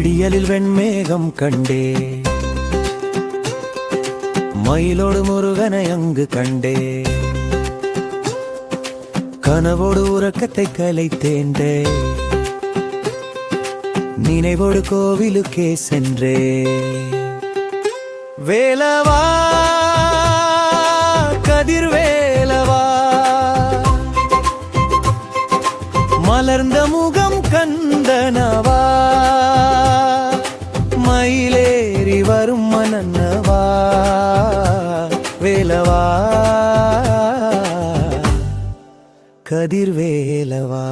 விடியலில் வெண்மேகம் கண்டே. மயிலோடு முருகனை அங்கு கண்டே. கனவோடு உறக்கத்தை கலைத்தேன்றே. நினைவோடு கோவிலுக்கே சென்றே. வேலவா கதிர்வேலவா மலர்ந்த முகம் கந்தனவா மன்னவா வேலவா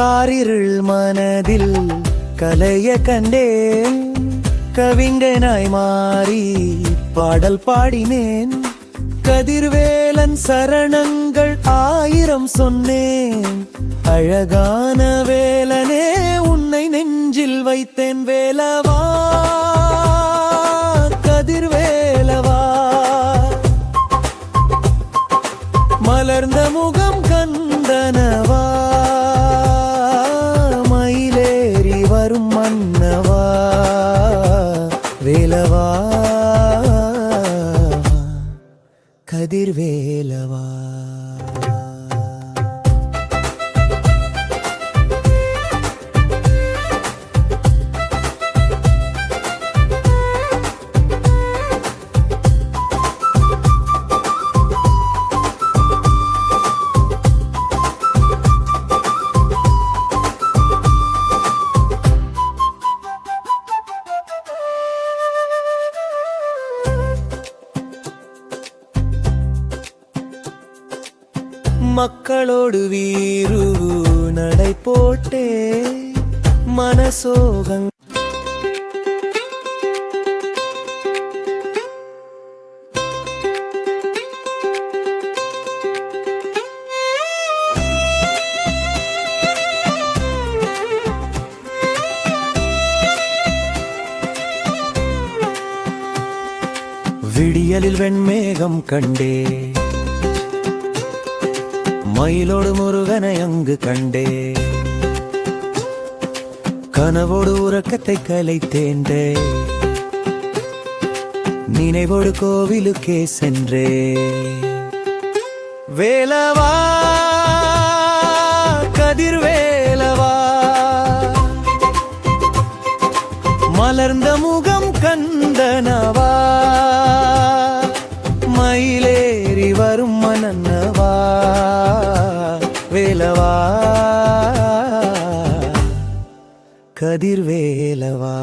காரிருள் மனதில் கலைய கண்டேன். கவிஞனாய் மாறி பாடல் பாடினேன். கதிர்வேலன் சரணங்கள் ஆயிரம் சொன்னேன். அழகான வேலனே உன்னை நெஞ்சில் வைத்தேன். வேலவா கதிர்வேலவா. மலர்ந்த முகம் கந்தனவா வேலவா? மக்களோடு வீரு நடை போட்டே மனசோகங் விடியலில் வெண்மேகம் கண்டே மயிலோடு முருகனை அங்கு கண்டே கனவோடு உறக்கத்தை கலைத்தேன்றே நினைவோடு கோவிலுக்கே சென்றே. வேலவா கதிர்வேலவா மலர்ந்த முகம் கந்தனவா கதிர்வேலவா?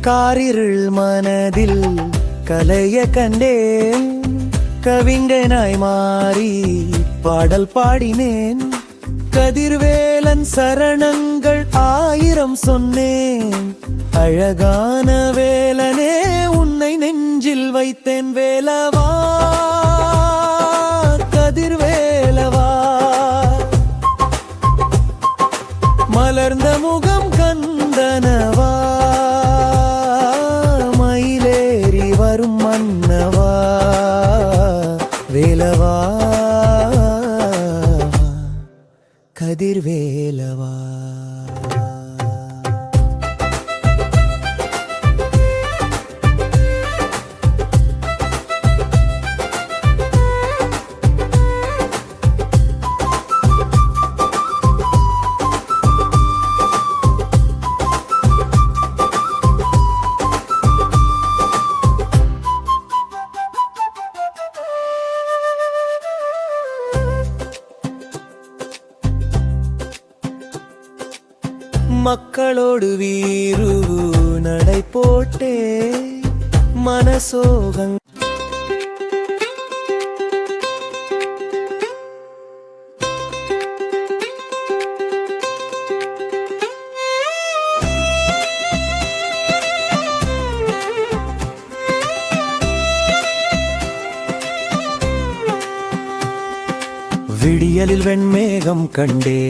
காரிருள் மனதில் கலைய கண்டேன். கவிஞனாய் மாறி பாடல் பாடினேன். கதிர்வேலன் சரணங்கள் ஆயிரம் சொன்னேன். அழகான வேலனே உன்னை நெஞ்சில் வைத்தேன். வேலவா கதிர்வேலவா. மலர்ந்த முகம் கந்தனவா. வேலவா? கதிர்வேலவா? மக்களோடு வீரு நடை போட்டே மனசோகங் விடியலில் வெண்மேகம் கண்டே